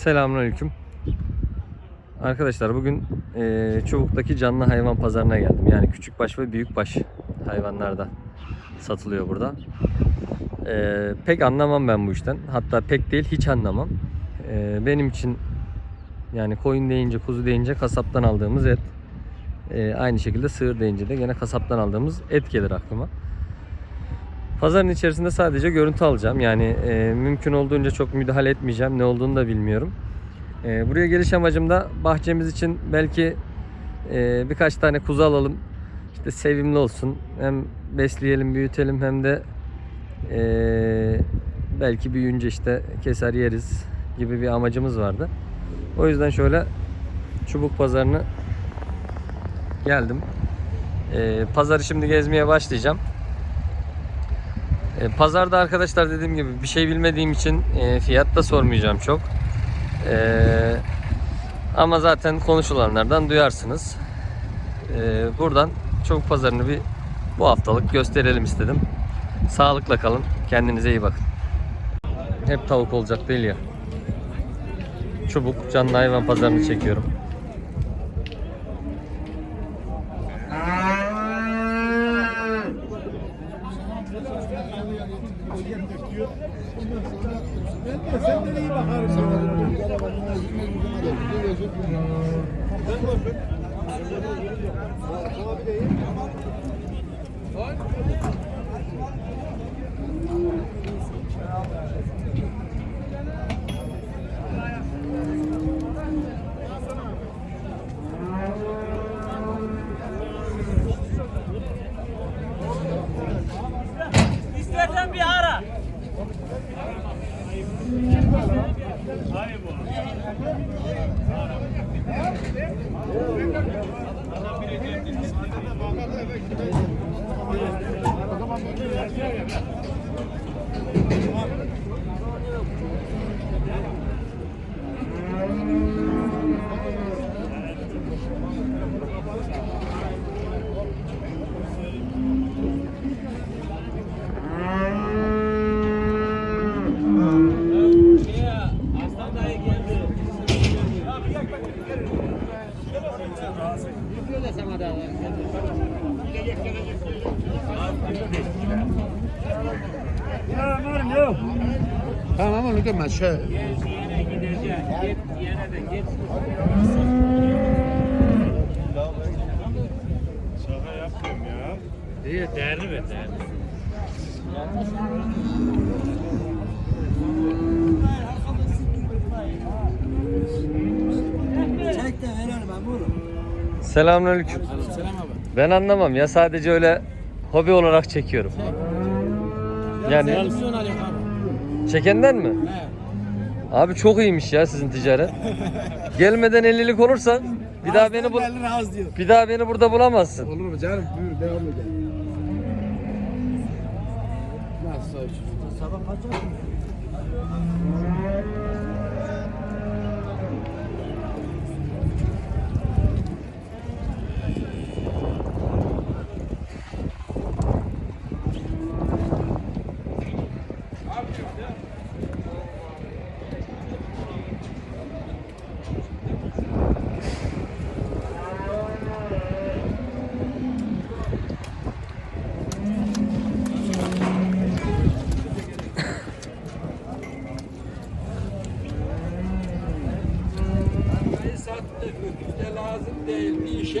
Selamünaleyküm. Arkadaşlar bugün eee Çubuk'taki canlı hayvan pazarına geldim. Yani küçükbaş ve büyükbaş hayvanlar da satılıyor burada. Eee, pek anlamam ben bu işten. Hatta pek değil hiç anlamam. Eee, benim için yani koyun deyince kuzu deyince kasaptan aldığımız et. Eee, aynı şekilde sığır deyince de gene kasaptan aldığımız et gelir aklıma. Pazarın içerisinde sadece görüntü alacağım. Yani e, mümkün olduğunca çok müdahale etmeyeceğim. Ne olduğunu da bilmiyorum. E, buraya geliş amacım da bahçemiz için belki e, birkaç tane kuzu alalım. İşte sevimli olsun. Hem besleyelim, büyütelim hem de e, belki büyüyünce işte keser yeriz gibi bir amacımız vardı. O yüzden şöyle çubuk pazarını geldim. E, pazarı şimdi gezmeye başlayacağım. E, Pazarda arkadaşlar dediğim gibi bir şey bilmediğim için e, fiyat da sormayacağım çok. E, ama zaten konuşulanlardan duyarsınız. Buradan çubuk pazarını bir bu haftalık gösterelim istedim. Sağlıkla kalın. Kendinize iyi bakın. Hep tavuk olacak değil ya. Çubuk canlı hayvan pazarını çekiyorum. İstersen bir ara. Aslan Tamam onu deme şey. Şaka yapmıyorum ya. İyi değerli be değerli. Selamünaleyküm. Selam abi. Ben anlamam ya sadece öyle hobi olarak çekiyorum. Yani Televizyon Ali abi. çekenden mi? He. Abi çok iyiymiş ya sizin ticaret. Gelmeden 50'lik olursa bir daha beni bu diyor. bir daha beni burada bulamazsın. Olur mu canım? Buyur devam edelim. Nasıl Sabah kaç sattık,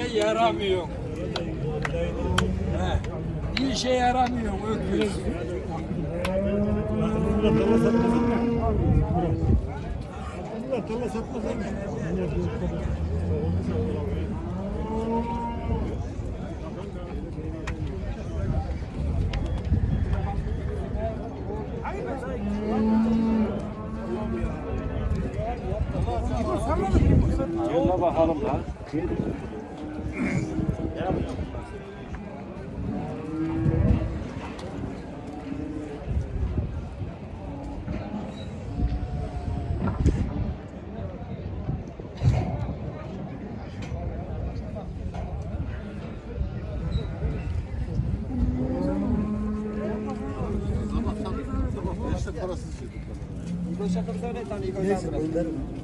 işe yaramıyor. He, bir işe yaramıyor öküz. Yolla bakalım lan. शकत नाही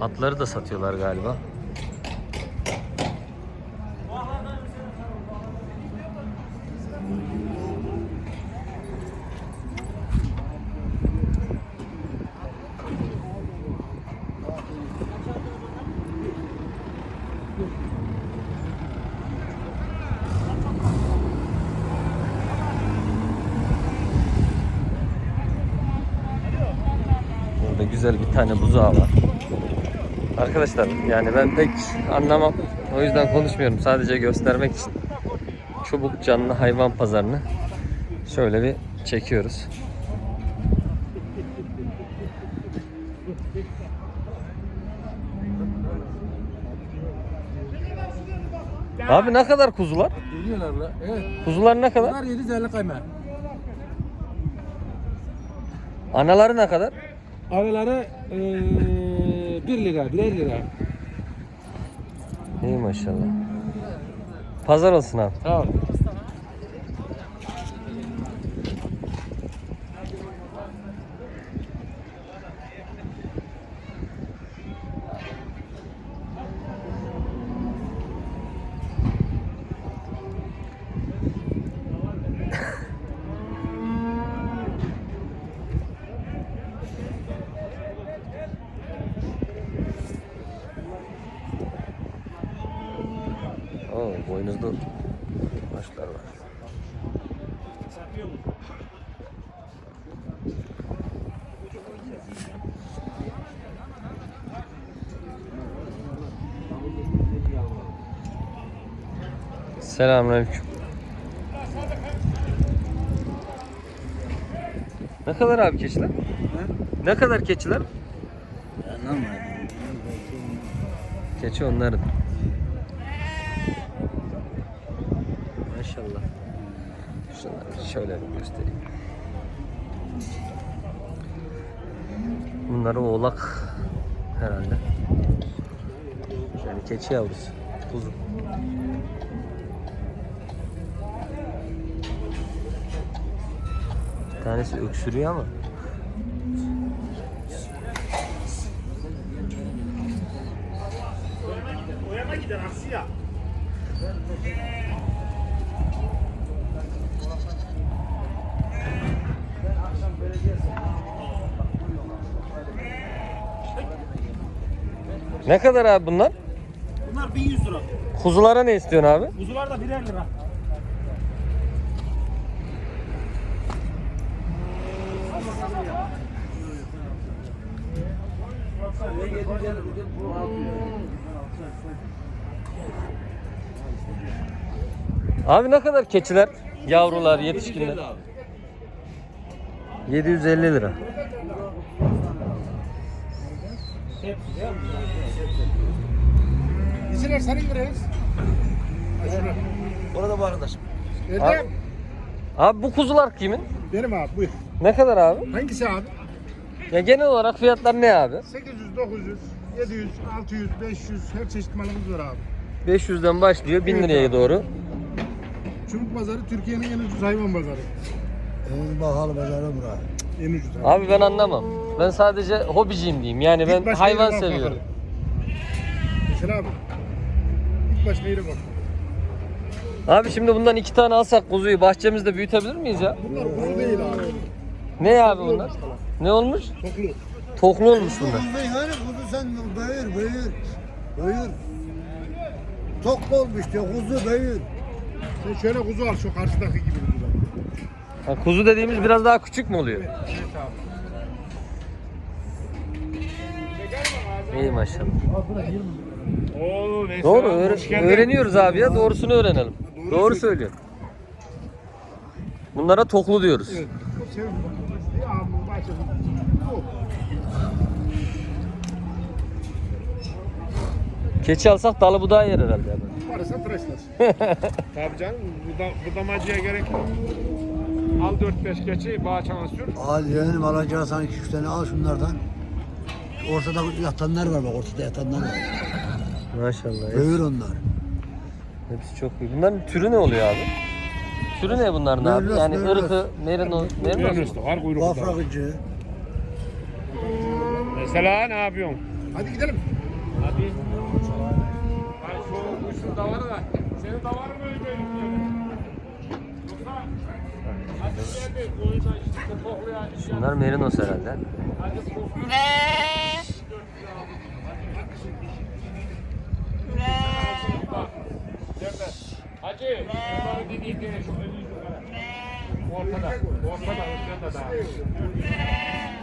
Atları da satıyorlar galiba. Güzel bir tane buzağı var. Arkadaşlar yani ben pek anlamam. O yüzden konuşmuyorum. Sadece göstermek için. Çubuk canlı hayvan pazarını şöyle bir çekiyoruz. Abi ne kadar kuzular? Geliyorlar la. Evet. Kuzular ne kadar? Bunlar 750 kayma. Anaları ne kadar? Araları eee 1 lira, 1 lira. İyi maşallah. Pazar olsun abi. Sağ ol. Oo, boynuzlu başlar var. Selamünaleyküm. Ne kadar abi keçiler? Ne kadar keçiler? Keçi onların. Maşallah. Şunları şöyle göstereyim. Bunları oğlak herhalde. Yani keçi yavrusu. Kuzu. Bir tanesi öksürüyor ama. Ne kadar abi bunlar? Bunlar 1100 lira. Kuzulara ne istiyorsun abi? Kuzular da birer lira. Abi ne kadar keçiler? Yavrular, yetişkinler. 750 lira. İçine senin reis. Orada bu arkadaşım. Abi, abi bu kuzular kimin? Benim abi buyur. Ne kadar abi? Hangisi abi? Ya genel olarak fiyatlar ne abi? 800, 900, 700, 600, 500 her çeşit malımız var abi. 500'den başlıyor 1000 Evet liraya abi. doğru. Çubuk pazarı Türkiye'nin en ucuz hayvan pazarı. En pahalı pazarı bura. En ucuz abi. Abi ben anlamam. Ben sadece hobiciyim diyeyim. Yani ben hayvan yere bak seviyorum. bakalım. Mesela abi. İlk başta yere bak. Abi şimdi bundan iki tane alsak kuzuyu bahçemizde büyütebilir miyiz ya? Bunlar kuzu değil abi. Ne abi bunlar? Ne olmuş? Toklu. Toklu olmuş bunlar. Kuzu yani kuzu sen buyur buyur. Buyur. Çok olmuş diyor kuzu buyur. Sen şöyle kuzu al şu karşıdaki gibi kuzu. Ha, kuzu dediğimiz biraz daha küçük mü oluyor? İyi maşallah. Oo, Doğru öğre- öğreniyoruz abi ya doğrusunu öğrenelim. Doğru söylüyor. Bunlara toklu diyoruz. Bu. Keçi alsak dalı budağı yer herhalde. Varsa tıraşlar. Tabii canım, buda, budamacıya gerek yok. Al 4-5 geçi, bağçana sür. Al yeğenim alacaksan iki üç tane al şunlardan. Ortada yatanlar var bak ortada yatanlar var. Maşallah. Böğür onlar. hepsi çok büyük. Bunların türü ne oluyor abi? Türü ne bunların abi? Merlos, Yani merlos. ırkı, merino, merino? Görüyorsun, var kuyruklu. da. Mesela ne yapıyorsun? Hadi gidelim. Hadi. Ay şu kuşun davarı da. Senin davarı mı öyle Yoksa hadi geldi. Koyu da işte toplayan. Bunlar merinos herhalde. Hacı, şu. Ortada, ortada, ortada da.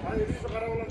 Hadi biz de karakola